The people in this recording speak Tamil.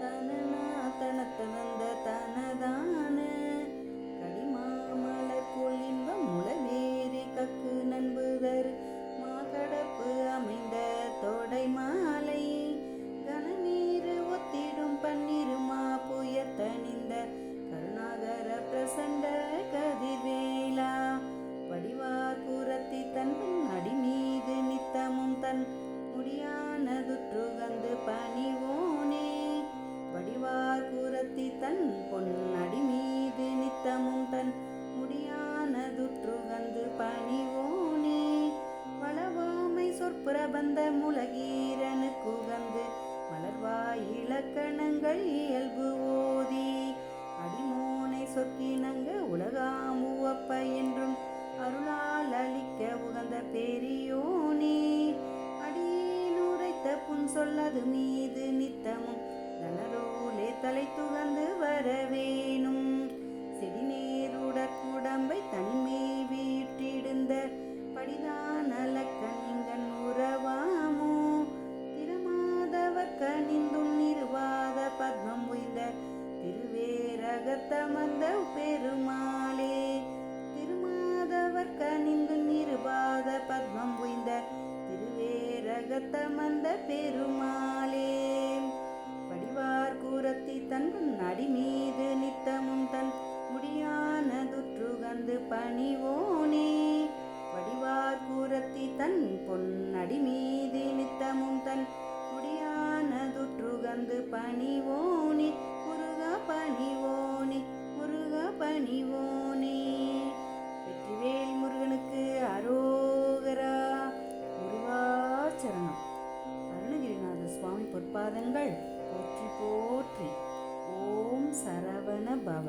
தனநா தனத்தனந்த தனதான பிரபந்த முலகீரனுக்கு வந்து மலர்வாய் இலக்கணங்கள் இயல்பு ஓதி அடிமோனை சொற்கினங்க உலகாம் உவப்ப என்றும் அருளால் அளிக்க உகந்த பெரியோனே. அடியிலுரைத்த புன் சொல்லது மீது நித்தமும் தளரோலே தலை துகந்து வரவேணும் திருவேரகத்தமர்ந்த பெருமா பாதங்கள் போற்றி போற்றி. ஓம் சரவண பவ.